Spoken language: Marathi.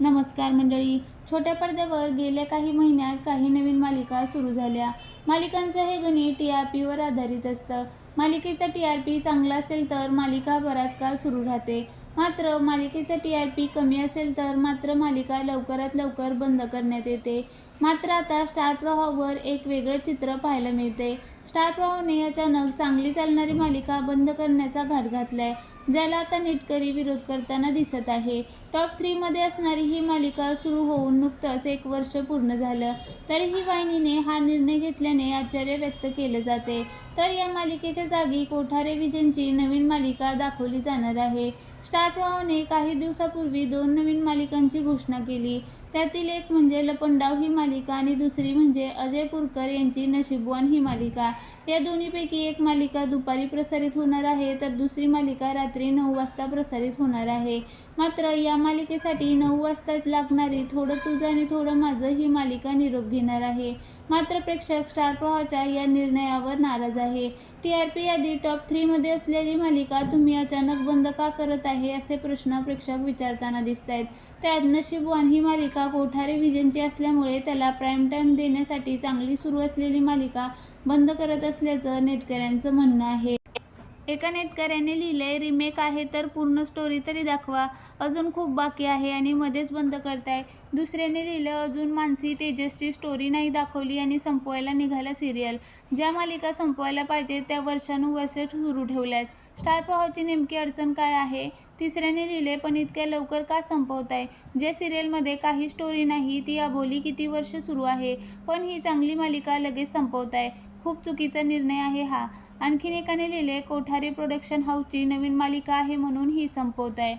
नमस्कार मंडळी. छोट्या पडद्यावर गेल्या काही महिन्यात काही नवीन मालिका सुरू झाल्या. मालिकांचं हे गणित टी आर पीवर आधारित असतं. मालिकेचा टी आर पी चांगला असेल तर मालिका बराच काळ सुरू राहते. मात्र मालिकेचा टी आर पी कमी असेल तर मात्र मालिका लवकरात लवकर बंद करण्यात येते. मात्र आता स्टार प्रवाहावर एक वेगळं चित्र पाहायला मिळते. स्टार प्रवाहने अचानक चांगली चालणारी मालिका बंद करण्याचा घाट घातलाय ज्याला आता नेटकरी विरोध करताना दिसत आहे. टॉप थ्रीमध्ये असणारी ही मालिका सुरू होऊन नुकतंच एक वर्ष पूर्ण झालं. तरीही वाहिनीने हा निर्णय घेतल्याने आश्चर्य व्यक्त केले जाते. तर या मालिकेच्या जागी कोठारे विजनची नवीन मालिका दाखवली जाणार आहे. स्टार प्रवाहने काही दिवसापूर्वी दोन नवीन मालिकांची घोषणा केली. त्यातील एक म्हणजे लपंडाव ही मालिका आणि दुसरी म्हणजे अजय पुरकर यांची नशीबवान ही मालिका. या दोन्हीपैकी एक मालिका दुपारी प्रसारित होणार आहे तर दुसरी मालिका रात्री नऊ वाजता प्रसारित होणार आहे. मात्र या मालिकेसाठी नऊ वाजता लागणारी थोडं तुझं आणि थोडं माझं ही मालिका निरोप घेणार आहे. मात्र प्रेक्षक स्टार प्रवाहाच्या या निर्णयावर नाराज आहे. टी आर पी यादी टॉप थ्रीमध्ये असलेली मालिका तुम्ही अचानक बंद का करत आहे असे प्रश्न प्रेक्षक विचारताना दिसत आहेत त्यात नशीबवान ही मालिका कोठारे विजनची असल्यामुळे त्याला प्राईम टाईम देण्यासाठी चांगली सुरू असलेली मालिका बंद करत असल्याचं नेटकऱ्यांचं म्हणणं आहे. एका नेटकऱ्याने लिहिलंय रिमेक आहे तर पूर्ण स्टोरी तरी दाखवा. अजून खूप बाकी आहे आणि मध्येच बंद करताय. दुसऱ्याने लिहिलं अजून मानसी तेजसची स्टोरी नाही दाखवली आणि संपवायला निघाला सिरियल ज्या मालिका संपवायला पाहिजे त्या वर्षानुवर्षे सुरू ठेवल्यात. स्टार प्रवाहाची नेमकी अडचण काय आहे? तिसऱ्याने लिहिले पण इतक्या लवकर का संपवताय? जे सिरियलमध्ये काही स्टोरी नाही ती अबोली किती वर्ष सुरू आहे? पण ही चांगली मालिका लगेच संपवताय. खूप चुकीचा निर्णय आहे हा. आणखीन एकाने लिहिले कोठारी प्रोडक्शन हाऊसची नवीन मालिका आहे म्हणून ही संपवत आहे.